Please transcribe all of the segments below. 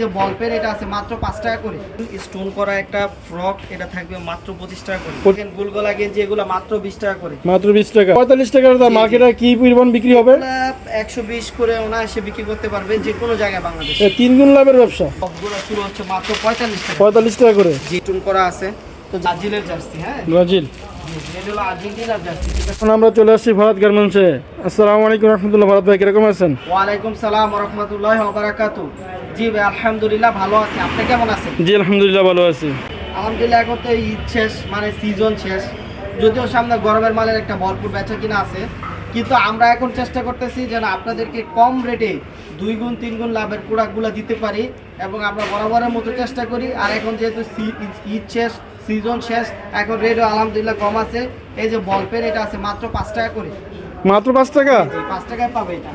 যে ball pen এটা আছে মাত্র পাঁচ টাকা করে। স্টোন করা একটা ফ্রক এটা থাকবে মাত্র পঁচিশ টাকা করে। গুলগোলা গেঞ্জি এগুলো মাত্র বিশ টাকা করে। মাত্র বিশ টাকা। পঁয়তাল্লিশ টাকার মার্কেটে কি পরিমাণ বিক্রি হবে? একশো বিশ করে অনায়াসে বিক্রি করতে পারবে যে কোনো জায়গায় বাংলাদেশে। তিন গুণ লাভের ব্যবসা? সবগুলো শুরু হচ্ছে মাত্র পঁয়তাল্লিশ টাকা। পঁয়তাল্লিশ টাকা করে। জিটুন করা আছে। তো ব্রাজিলের জার্সি হ্যাঁ? ব্রাজিল। এখন আমরা চলে আসছি ভারত গার্মেন্টসে। আসসালামু আলাইকুম রহমতুল্লাহ ভারত ভাই কীরকম আছেন? ওয়ালাইকুম সালাম রহমতুল্লাহ বারাকাতু। জি ভাই আলহামদুলিল্লাহ ভালো আছি। আপনি কেমন আছেন? জি আলহামদুলিল্লাহ ভালো আছি। আলহামদুলিল্লাহ এখন তো ঈদ শেষ মানে সিজন শেষ। যদিও সামনে গরমের মালের একটা ভরপুর বেচা কিনা আছে কিন্তু আমরা এখন চেষ্টা করতেছি যেন আপনাদেরকে কম রেটে দুই গুণ তিন গুণ লাভের প্রোডাক্টগুলো দিতে পারি এবং আমরা বরাবরের মতো চেষ্টা করি। আর এখন যেহেতু ঈদ শেষ সিজন শেষ এখন রেটও আলহামদুলিল্লাহ কম আছে। এই যে বল পেন এটা আছে মাত্র পাঁচ টাকা করে। মাত্র পাঁচ টাকা? পাঁচ টাকায় পাবে এটা।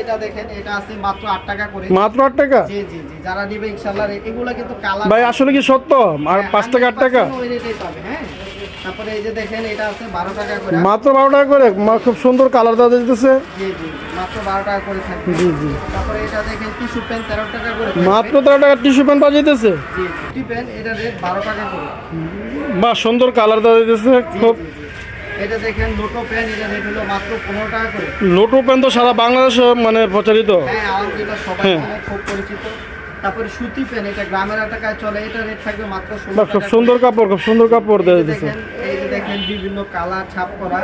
এটা দেখেন এটা আছে মাত্র আট টাকা করে। মাত্র আট টাকা? জি জি জি যারা নেবে ইনশাল্লাহ এগুলো কিন্তু কালার ভাই আসলে কি সত্য? আর পাঁচ টাকা আট টাকা? ওই রেটেই পাবে হ্যাঁ। তারপরে এই যে দেখেন এটা আছে টাকা করে। মাত্র বারো টাকা করে? মা- খুব সুন্দর কালার দেওয়া দিতেছে জি জি জি, মাত্র বারো টাকা করে থাকবে। জি জি। তারপরে এটা দেখেন টিস্যু পেন তেরো টাকা করে। মাত্র তেরো টাকা টিস্যু পেন পাওয়া জি টি পেন এটা রেট টাকা করে। বা সুন্দর কালার দেওয়া দিতেছে খুব। এটা দেখেন লোটো পেন এটা রেট হলো মাত্র পনেরো টাকা করে। লোটো পেন তো সারা বাংলাদেশে মানে প্রচারিত। হ্যাঁ সবাই হ্যাঁ। খুব পরিচিত। তারপরে সুতি প্যান্ট এটা গ্রামের টাকায় চলে এটা রেট থাকবে মাত্র খুব সুন্দর কাপড় খুব সুন্দর কাপড় দেওয়া যে দেখেন বিভিন্ন কালার ছাপ করা।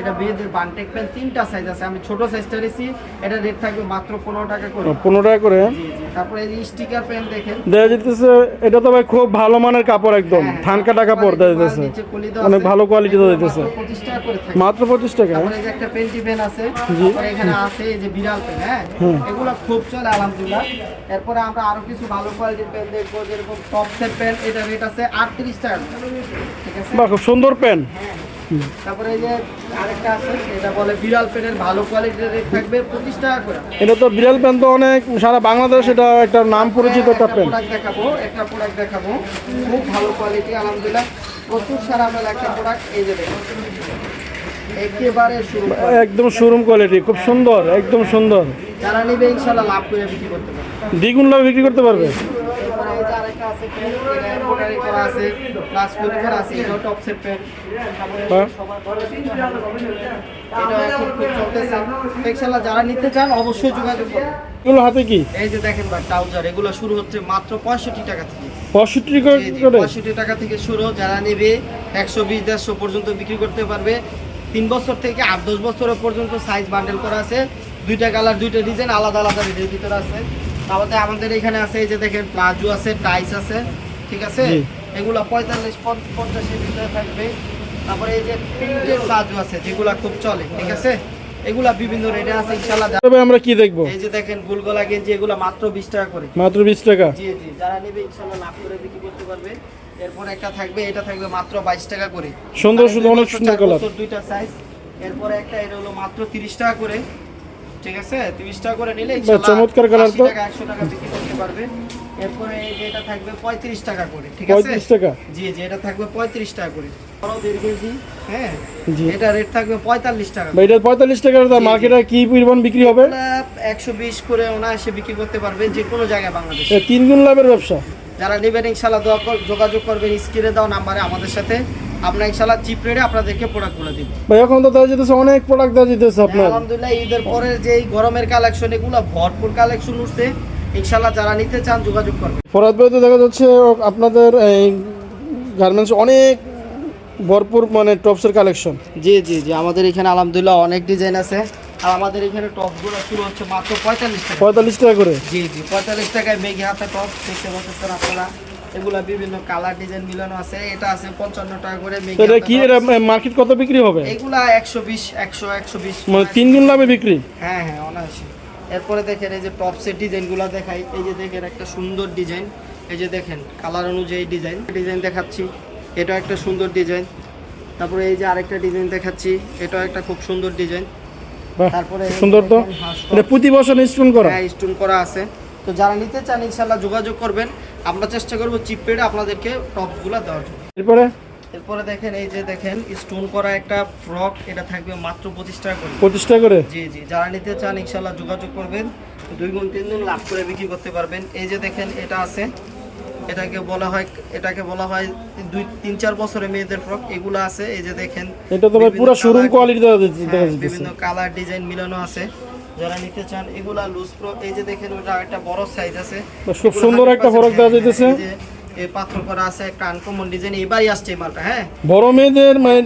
এটা মেয়েদের বানটেক পেন তিনটা সাইজ আছে। আমি ছোট সাইজটা নিয়েছি এটা রেট থাকবে মাত্র পনেরো টাকা করে। পনেরো টাকা করে? তারপরে এই স্টিকার পেন দেখেন। দেওয়া যেতেছে এটা তো ভাই খুব ভালো মানের কাপড় একদম। হ্যাঁ, ধান কাটা কাপড় কলি দেওয়া অনেক ভালো কোয়ালিটি দেওয়া দিতেছে মাত্র 25 টাকা করে থাকে মাত্র পঁচিশ টাকা? এই যে একটা পেন্টি পেন আছে। এখানে আছে এই যে বিড়াল পেন হ্যাঁ? এগুলো খুব চলে আলহামদুলিল্লাহ। এরপরে আমরা আরও কিছু ভালো কোয়ালিটির পেন দেখব। যেরকম টপসের পেন এটা রেট আছে আটত্রিশ টাকা ঠিক আছে? খুব সুন্দর পেন তারপরে এই যে আরেকটা আছে এটা বলে বিড়াল পেনের ভালো কোয়ালিটির রেট থাকবে পঁচিশ টাকা করে। এটা তো বিড়াল পেন তো অনেক সারা বাংলাদেশ এটা একটা নাম পরিচিত একটা পেন। প্রোডাক্ট দেখাবো একটা প্রোডাক্ট দেখাবো। খুব ভালো কোয়ালিটি আলহামদুলিল্লাহ। প্রচুর সারা মেলা একটা প্রোডাক্ট এই যে একেবারে একদম শোরুম কোয়ালিটি খুব সুন্দর একদম সুন্দর। যারা নেবে ইনশাল্লাহ লাভ করে বিক্রি করতে পারবে। দ্বিগুণ লাভ বিক্রি করতে পারবে এরপরে এই যে আরেকটা আছে পেন করা আছে প্লাস ফুল করা আছে এটাও টপ সেট পেন হ্যাঁ। এটা এখন খুব চলতেছে। তো যারা নিতে চান অবশ্যই যোগাযোগ করুন। এগুলো হাতে কি? এই যে দেখেন ভাই ট্রাউজার এগুলো শুরু হচ্ছে মাত্র পঁয়ষট্টি টাকা থেকে। পঁয়ষট্টি পঁয়ষট্টি টাকা থেকে শুরু যারা নেবে একশো বিশ দেড়শো পর্যন্ত বিক্রি করতে পারবে। তিন বছর থেকে আট দশ বছর পর্যন্ত সাইজ বান্ডেল করা আছে। দুইটা কালার দুইটা ডিজাইন আলাদা আলাদা রেটের ভিতরে আছে। তারপরে আমাদের এখানে আছে এই যে দেখেন প্লাজো আছে টাইস আছে ঠিক আছে? এগুলো পঁয়তাল্লিশ পঞ্চাশের ভিতরে থাকবে। তারপরে এই যে প্রিন্টের প্লাজো আছে যেগুলো খুব চলে ঠিক আছে? এগুলা বিভিন্ন রেটে আছে ইনশাল্লাহ তবে আমরা কি দেখব? এই যে দেখেন গুলগোলা গেঞ্জি এগুলো মাত্র বিশ টাকা করে। মাত্র বিশ টাকা? জি জি যারা নেবে ইনশাল্লাহ লাভ করে বিক্রি করতে পারবে। এরপর একটা থাকবে এটা থাকবে মাত্র বাইশ টাকা করে। সুন্দর সুন্দর অনেক সুন্দর কালার দুইটা সাইজ এরপরে একটা এটা হলো মাত্র তিরিশ টাকা করে। ঠিক আছে? তিরিশ টাকা করে নিলে চমৎকার 80 তো। টাকা একশো টাকা বিক্রি করতে পারবে। এরপরে এই যে এটা থাকবে পঁয়ত্রিশ টাকা করে ঠিক আছে? পঁয়ত্রিশ টাকা? জি জি এটা থাকবে পঁয়ত্রিশ টাকা করে। বড় দেড় কেজি। হ্যাঁ? জি। এটা রেট থাকবে পঁয়তাল্লিশ টাকা ভাই এটা পঁয়তাল্লিশ টাকার দাম জি, জি। মার্কেটে কি পরিমাণ বিক্রি হবে? একশো বিশ করে অনায়াসে বিক্রি করতে পারবে যে কোনো জায়গায় বাংলাদেশে। তিন গুণ লাভের ব্যবসা। যারা নেবেন ইনশাল্লাহ দোয়া যোগাযোগ করবেন স্ক্রিনে দাও নাম্বারে আমাদের সাথে। আমরা ইনশাল্লাহ চিপ রেটে আপনাদেরকে প্রোডাক্টগুলো দিব। ভাই এখন তো দেওয়া যেতেছে অনেক প্রোডাক্ট দেওয়া যেতেছে আপনার। আলহামদুলিল্লাহ ঈদের পরে যে এই গরমের কালেকশন এগুলো ভরপুর কালেকশন উঠছে। ইনশাল্লাহ যারা নিতে চান যোগাযোগ করবেন। ফরাদ ভাই তো দেখা যাচ্ছে আপনাদের এই গার্মেন্টস অনেক ভরপুর মানে টপসের কালেকশন জি জি জি আমাদের এখানে আলহামদুলিল্লাহ অনেক ডিজাইন আছে। আর আমাদের এখানে টপগুলো শুরু হচ্ছে মাত্র পঁয়তাল্লিশ টাকা। পঁয়তাল্লিশ টাকা করে? জি জি পঁয়তাল্লিশ টাকায় মেঘে হাতে টপ দেখতে পাচ্ছেন আপনারা। এগুলা বিভিন্ন কালার ডিজাইন মিলানো আছে। এটা আছে পঞ্চান্ন টাকা করে তো এটা কি tops। মার্কেট কত বিক্রি হবে? এগুলা একশো বিশ একশো একশো বিশ। মানে তিন গুণ লাভে বিক্রি? হ্যাঁ হ্যাঁ অনায়াসে। এরপরে দেখেন এই যে টপসের ডিজাইনগুলো দেখাই। এই যে দেখেন একটা সুন্দর ডিজাইন। এই যে দেখেন কালার অনুযায়ী ডিজাইন। ডিজাইন দেখাচ্ছি। এটা একটা সুন্দর ডিজাইন। তারপরে এই যে আরেকটা ডিজাইন দেখাচ্ছি। এটাও একটা খুব সুন্দর ডিজাইন। তারপরে সুন্দর তো। এটা প্রতি বছর স্টোন করা? হ্যাঁ স্টোন করা আছে। তো যারা নিতে চান ইনশাল্লাহ যোগাযোগ করবেন। আমরা চেষ্টা করব চিপ পেডে আপনাদেরকে টপসগুলো দেওয়ার জন্য। এরপরে? এরপরে দেখেন এই যে দেখেন স্টোন করা একটা ফ্রক এটা থাকবে মাত্র পঁচিশ টাকা করে। পঁচিশ টাকা করে? জি জি যারা নিতে চান ইনশাল্লাহ যোগাযোগ করবেন দুই গুণ তিন গুণ লাভ করে বিক্রি করতে পারবেন। এই যে দেখেন এটা আছে। এটাকে বলা হয় এটাকে বলা হয় দুই তিন চার বছরের মেয়েদের ফ্রক এগুলো আছে। এই যে দেখেন এটা তো পুরো শোরুম কোয়ালিটি হ্যাঁ, বিভিন্ন কালার ডিজাইন মিলানো আছে। যারা নিতে চান এগুলা লুজ ফ্রক এই যে দেখেন ওটা একটা বড় সাইজ আছে। খুব সুন্দর একটা 100% দেওয়া যাইতেছে। এই পাথর করা আছে একটা আনকমন ডিজাইন এবারই আসছে এই মালটা হ্যাঁ? বড় মেয়েদের মানে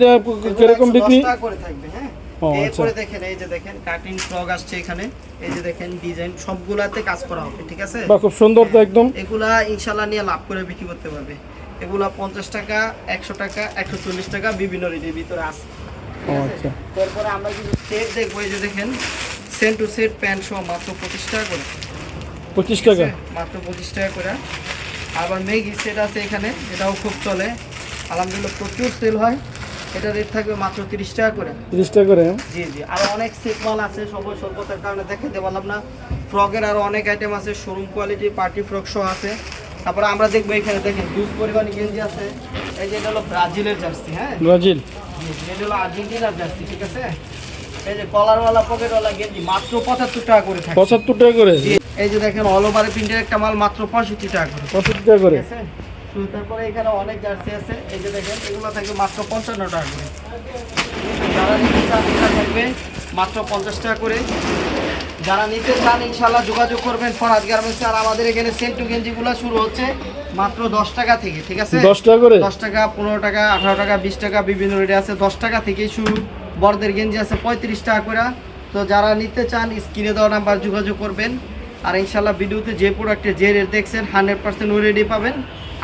কীরকম বিক্রি? করে থাকবে হ্যাঁ? এরপরে আচ্ছা। দেখেন এই যে দেখেন কাটিং ফ্রক আসছে এখানে। এই যে দেখেন ডিজাইন সবগুলাতে কাজ করা হবে ঠিক আছে? বা খুব সুন্দর তো একদম। এগুলা ইনশাল্লাহ নিয়ে লাভ করে বিক্রি করতে পারবে। এগুলা পঞ্চাশ টাকা একশো টাকা একশো চল্লিশ টাকা বিভিন্ন রেটের ভিতরে আছে আচ্ছা। তারপরে আমরা কিন্তু সেট দেখব এই যে দেখেন সেন্ট টু সেট প্যান্ট সহ মাত্র পঁচিশ টাকা করে। পঁচিশ টাকা? মাত্র পঁচিশ টাকা করে। আবার মেগি সেট আছে এখানে এটাও খুব চলে। আলহামদুলিল্লাহ প্রচুর সেল হয়। এটা রেট থাকবে মাত্র তিরিশ টাকা করে। তিরিশ টাকা করে জি জি। আর অনেক সেট মাল আছে সময় স্বল্পতার কারণে দেখাতে পারলাম না। ফ্রকের আরও অনেক আইটেম আছে শোরুম কোয়ালিটি পার্টি ফ্রক সহ আছে। তারপরে আমরা দেখব এখানে দেখেন দুধ পরিমাণ গেঞ্জি আছে। এই যে এটা হলো ব্রাজিলের জার্সি হ্যাঁ? ব্রাজিল। এটা হলো আর্জেন্টিনার জার্সি ঠিক আছে? এই যে কলারওয়ালা পকেটওয়ালা গেঞ্জি মাত্র পঁচাত্তর টাকা করে থাকে পঁচাত্তর টাকা করে? এই যে দেখেন অল ওভার প্রিন্টের একটা মাল মাত্র পঁয়ষট্টি টাকা করে। পঁচাত্তর টাকা করে? ঠিক আছে? তো তারপরে এখানে অনেক জার্সি আছে। এই যে দেখেন এগুলো থাকবে মাত্র পঞ্চান্ন টাকা করে। যারা নিতে চান থাকবে মাত্র পঞ্চাশ টাকা করে। যারা নিতে চান ইনশাল্লাহ যোগাযোগ করবেন ফরাদ গার্মেন্টসে আর আমাদের এখানে সেন্ট টু গেঞ্জিগুলো শুরু হচ্ছে মাত্র দশ টাকা থেকে ঠিক আছে? দশ টাকা করে? দশ টাকা পনেরো টাকা আঠারো টাকা বিশ টাকা বিভিন্ন রেটে আছে। দশ টাকা থেকেই শুরু। বড়দের গেঞ্জি আছে পঁয়ত্রিশ টাকা করে। তো যারা নিতে চান, স্ক্রিনে দেওয়া নাম্বার যোগাযোগ করবেন। আর ইনশাল্লাহ ভিডিওতে যে প্রোডাক্টের যে রেট দেখছেন হান্ড্রেড পার্সেন্ট রেডি পাবেন।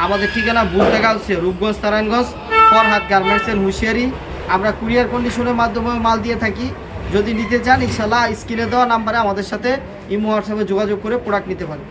আমাদের ঠিকানা বুলটাকা হচ্ছে রূপগঞ্জ, নারায়ণগঞ্জ, ফরহাদ গার্মেন্টসের হুঁশিয়ারি। আমরা কুরিয়ার কন্ডিশনের মাধ্যমে মাল দিয়ে থাকি। যদি নিতে চান ইনশাল্লাহ স্ক্রিনে দেওয়া নাম্বারে আমাদের সাথে ইমো হোয়াটসঅ্যাপে যোগাযোগ করে প্রোডাক্ট নিতে পারেন।